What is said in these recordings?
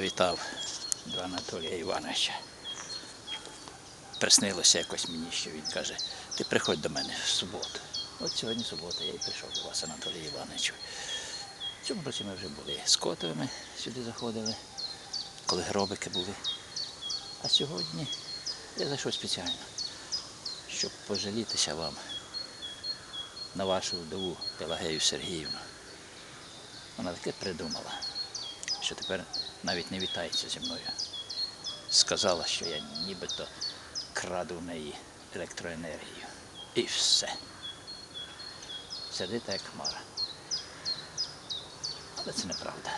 завітав до Анатолія Івановича. Приснилося якось мені, що він каже, ти приходь до мене в суботу. От сьогодні субота, я і прийшов до вас, Анатолій Івановичу. В цьому році ми вже були з котовими сюди заходили, коли гробики були. А сьогодні я зайшов спеціально, щоб пожалітися вам на вашу вдову Пелагею Сергіївну. Вона таке придумала, що тепер навіть не вітається зі мною. Сказала, що я нібито краду в неї електроенергію. І все. Сердита як хмара. Але це неправда.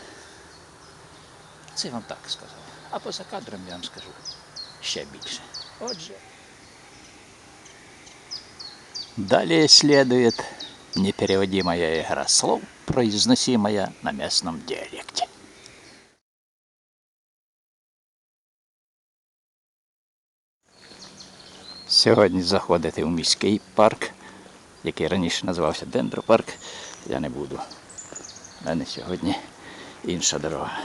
Це я вам так сказав. А поза кадром я вам скажу ще більше. Отже. Далее следует непереводимая игра слов, произносимая на местном диалекте. Сьогодні заходити в міський парк, який раніше називався Дендропарк, я не буду. У мене сьогодні інша дорога.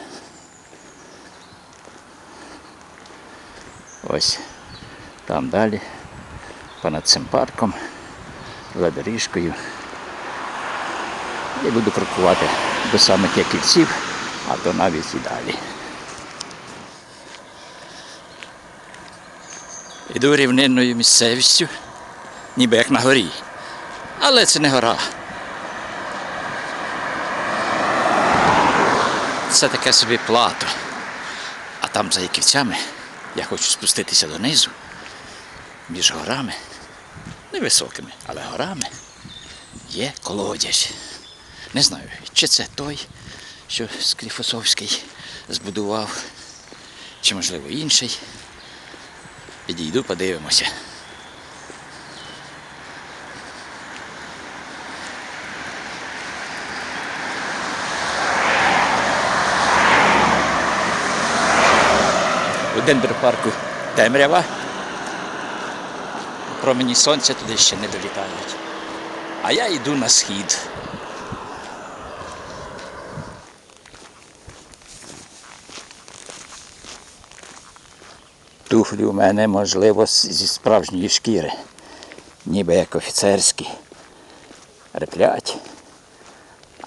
Ось там далі, понад цим парком, за доріжкою. І буду крокувати до самих яківців, а то навіть і далі. Іду рівнинною місцевістю, ніби як на горі. Але це не гора. Це таке собі плато. А там за яківцями я хочу спуститися донизу, між горами, невисокими, але горами є колодязь. Не знаю, чи це той, що Скліфосовський збудував, чи можливо інший. Підійду, подивимося. У дендропарку темрява. Промені сонця туди ще не долітають. А я йду на схід. Туфлі у мене, можливо, зі справжньої шкіри, ніби як офіцерські. Реплять.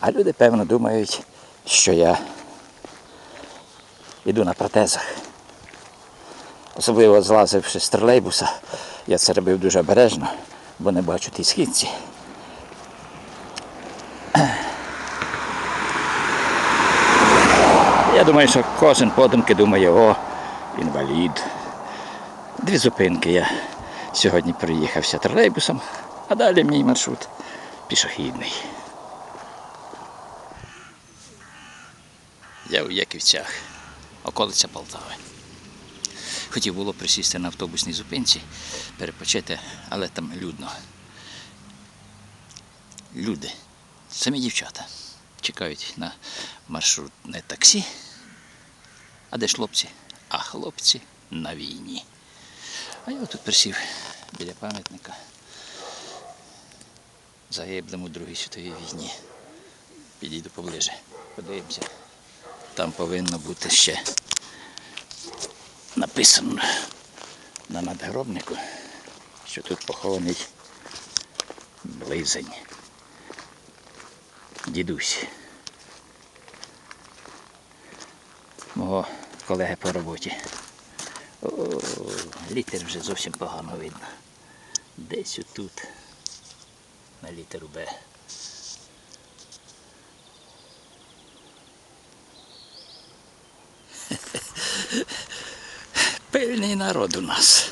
А люди, певно, думають, що я йду на протезах. Особливо злазивши з тролейбуса, я це робив дуже обережно, бо не бачу ті східці. Я думаю, що кожен подумки думає, о, інвалід. Дві зупинки я сьогодні приїхався тролейбусом, а далі мій маршрут пішохідний. Я у Яківцях, околиця Полтави. Хотів було присісти на автобусній зупинці, перепочити, але там людно. Люди, самі дівчата, чекають на маршрутне таксі. А де ж хлопці? А хлопці на війні. А я тут присів біля пам'ятника загиблим у Другій світовій війні. Підійду поближе, подивимося. Там повинно бути ще написано на надгробнику, що тут похований близень. Дідусь. Мого колеги по роботі. Літер вже зовсім погано видно. Десь отут, на літеру Б. Пильний народ у нас.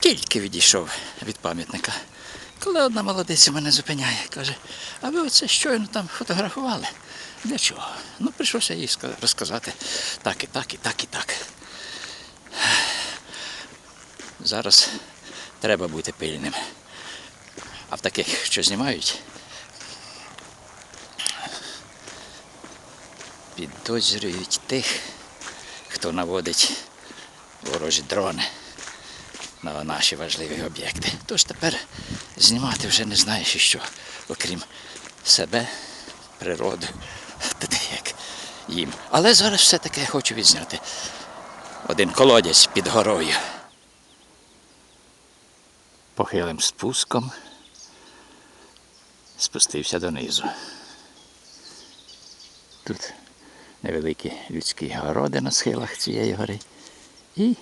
Тільки відійшов від пам'ятника. Коли одна молодиця мене зупиняє, каже, а ви оце щойно там фотографували? Для чого? Ну, прийшлося їй розказати так і так, і так, і так. Зараз треба бути пильним. А в таких, що знімають, підозрюють тих, хто наводить ворожі дрони на наші важливі об'єкти. Тож тепер знімати вже не знаєш що, окрім себе, природу, туди як їм. Але зараз все-таки хочу відзняти один колодязь під горою. Похилим спуском спустився донизу. Тут невеликі людські городи на схилах цієї гори і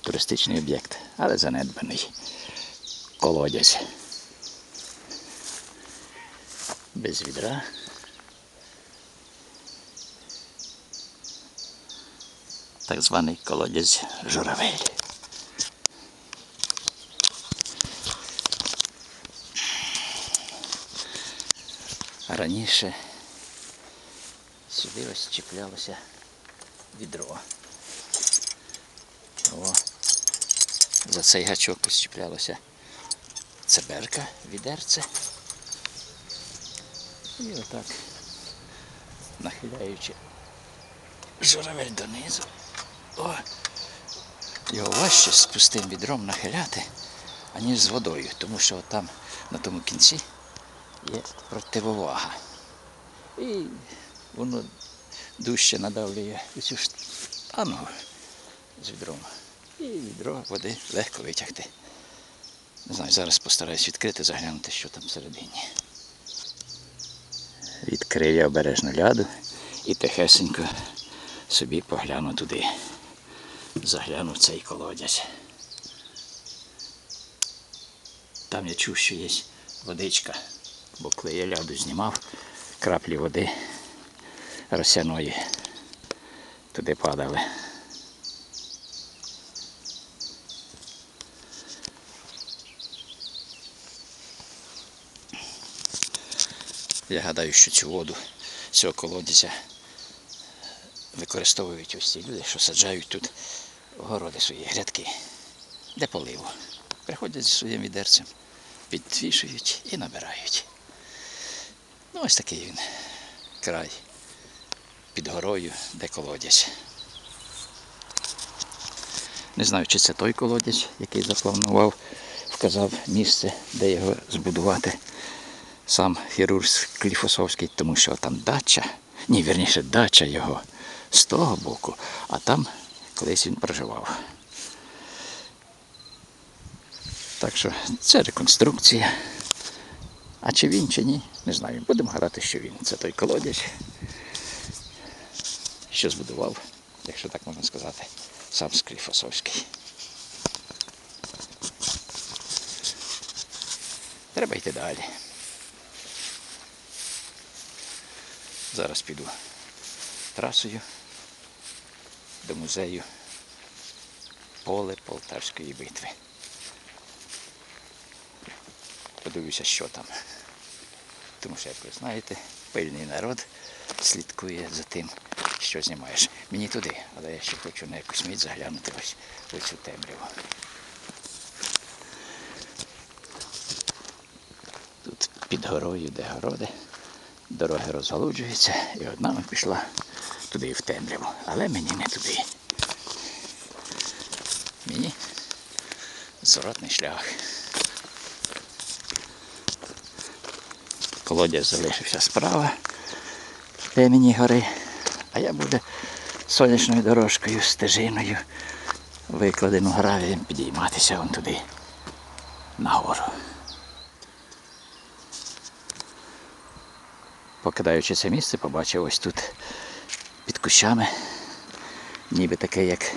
туристичний об'єкт, але занедбаний колодязь. Без відра. Так званий колодязь журавель. Раніше сюди ось чіплялося відро. О, за цей гачок ось чіплялося цеберка, відерце. І отак, нахиляючи журавель донизу. О, його важче з пустим відром нахиляти, аніж з водою, тому що там на тому кінці є противовага. І воно дужче надавлює цю штангу з відром. І відро води легко витягти. Не знаю, зараз постараюсь відкрити, заглянути, що там всередині. Відкрив я обережно ляду і тихесенько собі погляну туди. Загляну в цей колодязь. Там я чув, що є водичка, бо коли я ляду знімав, краплі води росяної туди падали. Я гадаю, що цю воду з цього колодязя використовують ось ці люди, що саджають тут городи свої грядки для поливу. Приходять зі своїм відерцем, підвішують і набирають. Ну, ось такий він край під горою, де колодязь. Не знаю, чи це той колодязь, який запланував, вказав місце, де його збудувати сам хірург Кліфосовський, тому що там дача, ні, вірніше, дача його з того боку, а там колись він проживав. Так що це реконструкція. А чи він, чи ні, не знаю. Будемо гадати, що він. Це той колодязь, що збудував, якщо так можна сказати, сам Скліфосовський. Треба йти далі. Зараз піду трасою до музею Поле Полтавської битви. Подивлюся, що там. Тому що, як ви знаєте, пильний народ слідкує за тим, що знімаєш. Мені туди, але я ще хочу на якусь мить заглянути ось в цю темряву. Тут під горою, де городи, дороги розгалуджуються, і одна ми пішла туди в темряву. Але мені не туди. Мені зворотний шлях. Колодязь залишився справа в темені гори, а я буду сонячною дорожкою, стежиною, викладену гравієм, підійматися вон туди, нагору. Покидаючи це місце, побачив ось тут під кущами, ніби таке, як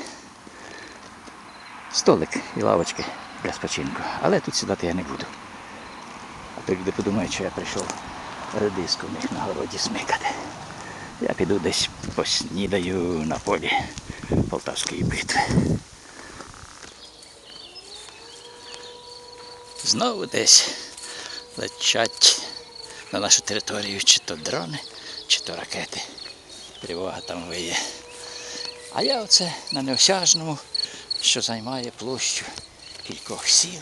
столик і лавочки для спочинку. Але тут сідати я не буду. То люди подумають, що я прийшов редиску в них на городі смикати. Я піду десь поснідаю на полі Полтавської битви. Знову десь летять на нашу територію чи то дрони, чи то ракети. Тривога там виє. А я оце на неосяжному, що займає площу кількох сіл,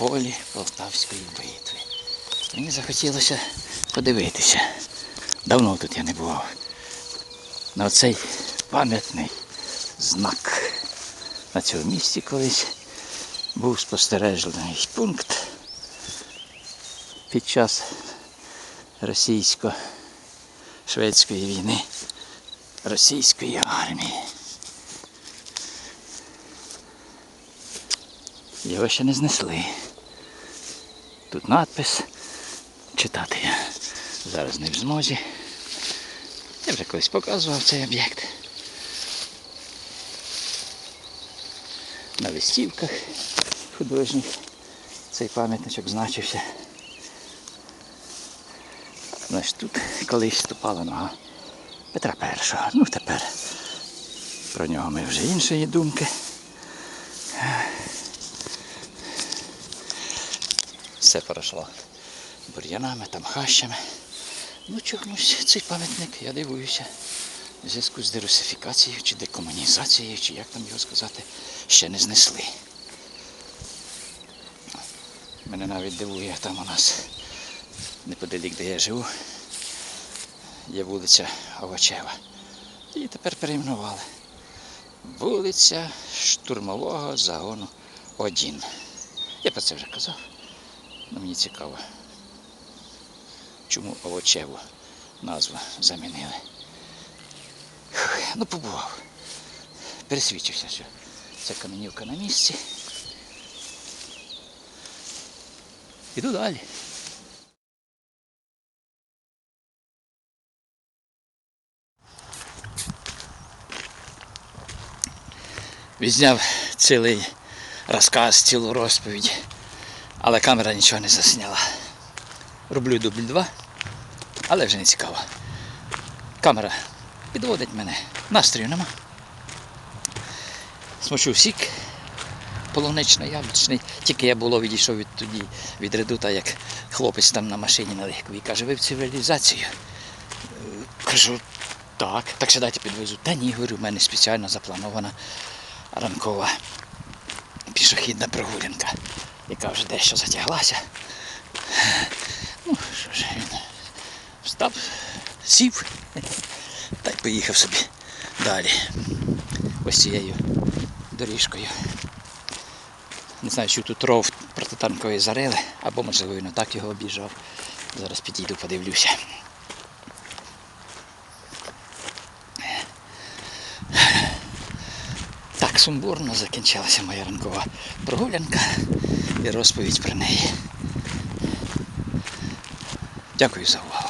полі Полтавської битви. Мені захотілося подивитися. Давно тут я не бував. На оцей пам'ятний знак. На цьому місці колись був спостережний пункт під час російсько-шведської війни. російської армії. Його ще не знесли. Тут надпис. Читати я зараз не в змозі. Я вже колись показував цей об'єкт. На листівках художніх цей пам'ятничок значився. Значить, тут колись ступала нога Петра І. Ну тепер про нього ми вже іншої думки. Все поросло бур'янами, там хащами. Ну чомусь цей пам'ятник, я дивуюся. В зв'язку з дерусифікацією чи декомунізацією, чи як там його сказати, ще не знесли. Мене навіть дивує, там у нас неподалік, де я живу, є вулиця Овочева. Її тепер перейменували. Вулиця штурмового загону 1. Я про це вже казав. Але мені цікаво, чому овочеву назву замінили. Ну, побував. Пересвідчився, що ця каменюка на місці. Іду далі. Відзняв цілий розказ, цілу розповідь, але камера нічого не засняла. Роблю дубль 2, але вже не цікаво. Камера підводить мене, настрою нема. Смочу сік полунично-яблучний. Тільки я було відійшов від тоді від редута, як хлопець там на машині на легковій каже, ви в цивілізацію. Кажу, так, так сідайте підвезу. Та ні, говорю, в мене спеціально запланована ранкова пішохідна прогулянка, яка вже дещо затяглася. Ну, що ж, він встав, сів та й поїхав собі далі. Ось цією доріжкою. Не знаю, що тут ров протитанковий зарили, або можливо він так його обіжав. Зараз підійду, подивлюся. Сумбурно закінчилася моя ранкова прогулянка і розповідь про неї. Дякую за увагу.